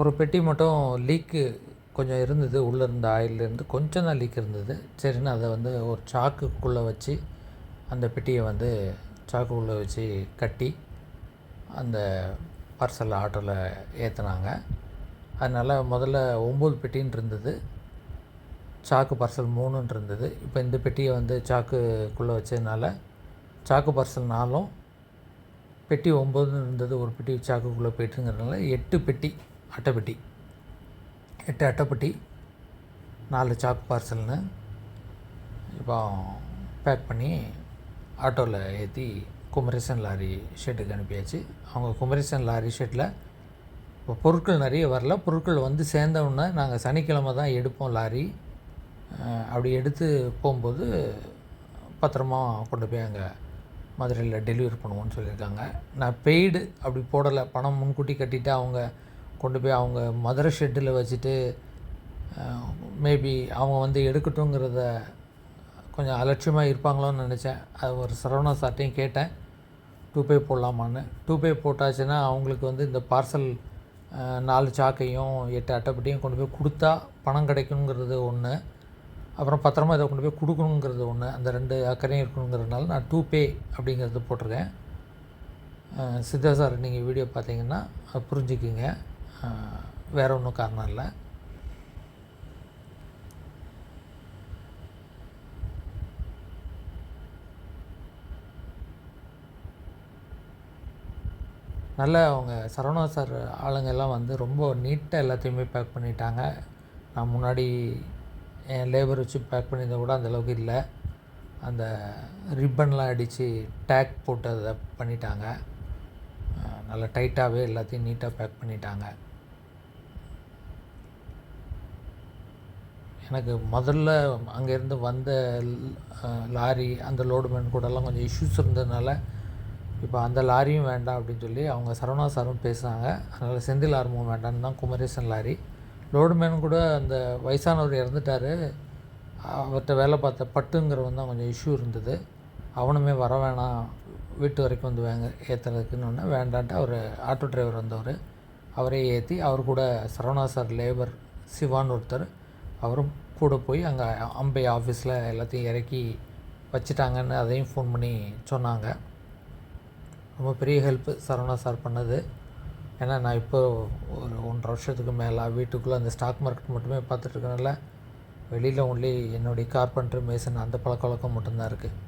ஒரு பெட்டி மட்டும் லீக்கு கொஞ்சம் இருந்தது உள்ளே இருந்த ஆயிலேருந்து கொஞ்சம் தான் லீக் இருந்தது. சரின்னு அதை வந்து ஒரு சாக்குக்குள்ளே வச்சு அந்த பெட்டியை வந்து சாக்குக்குள்ளே வச்சு கட்டி அந்த பார்சல் ஆட்டோவில் ஏற்றுனாங்க அதனால் முதல்ல ஒம்பது பெட்டின்னு இருந்தது. சாக்கு பார்சல் மூணுன்னு இருந்தது. இப்போ இந்த பெட்டியை வந்து சாக்குக்குள்ளே வச்சதுனால சாக்கு பார்சல் நாலும் பெட்டி ஒம்பதுன்னு இருந்தது. ஒரு பெட்டி சாக்குக்குள்ளே போயிட்டுங்கிறதுனால எட்டு பெட்டி அட்டைப்பெட்டி. எட்டு அட்டைப்பெட்டி நாலு சாக் பார்சல்னு இப்போ பேக் பண்ணி ஆட்டோவில் ஏற்றி குமரேசன் லாரி ஷெட்டுக்கு அனுப்பியாச்சு. அவங்க குமரேசன் லாரி ஷெட்டில் இப்போ பொருட்கள் நிறைய வரல. பொருட்கள் வந்து சேர்ந்தவுடனே நாங்கள் சனிக்கிழமை தான் எடுப்போம் லாரி. அப்படி எடுத்து போகும்போது பத்திரமா கொண்டு போய் அங்கே மதுரையில் டெலிவரி பண்ணுவோன்னு சொல்லியிருக்காங்க. நான் பெய்டு அப்படி போடலை. பணம் முன்கூட்டி கட்டிவிட்டு அவங்க கொண்டு போய் அவங்க மதுரை ஷெட்டில் வச்சுட்டு மேபி அவங்க வந்து எடுக்கட்டுங்கிறத கொஞ்சம் அலட்சியமாக இருப்பாங்களோன்னு நினச்சேன். அது ஒரு சரவணா சார்ட்டையும் கேட்டேன். டூ பே போடலாமான்னு. டூ பே போட்டாச்சுன்னா அவங்களுக்கு வந்து இந்த பார்சல் நாலு சாக்கையும் எட்டு அட்டைப்பட்டியும் கொண்டு போய் கொடுத்தா பணம் கிடைக்குங்கிறது ஒன்று அப்புறம் பத்திரமா இதை கொண்டு போய் கொடுக்கணுங்கிறது ஒன்று அந்த ரெண்டு அக்கறையும் இருக்கணுங்கிறதுனால நான் டூ பே அப்படிங்கிறது போட்டிருக்கேன். சித்தா சார் நீங்கள் வீடியோ பார்த்தீங்கன்னா அது புரிஞ்சுக்கிங்க. வேற ஒன்றும் காரணம் இல்லை நல்ல அவங்க சரவணா சார் ஆளுங்க எல்லாம் வந்து ரொம்ப நீட்டாக எல்லாத்தையுமே பேக் பண்ணிட்டாங்க. நான் முன்னாடி என் லேபர் வச்சு பேக் பண்ணியிருந்த கூட அந்தளவுக்கு இல்லை. அந்த ரிப்பன்லாம் அடித்து டேக் போட்டு அதை பண்ணிட்டாங்க. நல்லா டைட்டாகவே எல்லாத்தையும் நீட்டாக பேக் பண்ணிட்டாங்க. எனக்கு முதல்ல அங்கேருந்து வந்த லாரி அந்த லோடுமேன் கூடலாம் கொஞ்சம் இஷ்யூஸ் இருந்ததுனால இப்போ அந்த லாரியும் வேண்டாம் அப்படின்னு சொல்லி அவங்க சரவணா சாரும் பேசுனாங்க. அதனால் செந்தில் ஆர்வம் வேண்டான்னு தான் குமரேசன் லாரி. லோடுமேன் கூட அந்த வயசானவர் இறந்துட்டார். அவர்கிட்ட வேலை பார்த்த பட்டுங்கிறவன் தான் கொஞ்சம் இஷ்யூ இருந்தது. அவனுமே வர வேணாம் வீட்டு வரைக்கும் வந்து வேங்க ஏற்றுறதுக்குன்னு ஒன்று வேண்டான்ட்டு அவர் ஆட்டோ டிரைவர் வந்தவர். அவரே ஏற்றி அவர் கூட சரவணா சார் லேபர் சிவான்னு ஒருத்தர். அவரும் கூட போய் அங்கே அம்பை ஆஃபீஸில் எல்லாத்தையும் இறக்கி வச்சுட்டாங்கன்னு அதையும் ஃபோன் பண்ணி சொன்னாங்க. ரொம்ப பெரிய ஹெல்ப்பு சரவணா சார் பண்ணது. ஏன்னா நான் இப்போ ஒரு ஒன்றரை வருஷத்துக்கு மேலே வீட்டுக்குள்ளே அந்த ஸ்டாக் மார்க்கெட் மட்டுமே பார்த்துட்ருக்கனால வெளியில் ஒன்லி என்னுடைய கார்பெண்டர் மேசன் அந்த பழக்க வழக்கம் மட்டும்தான் இருக்குது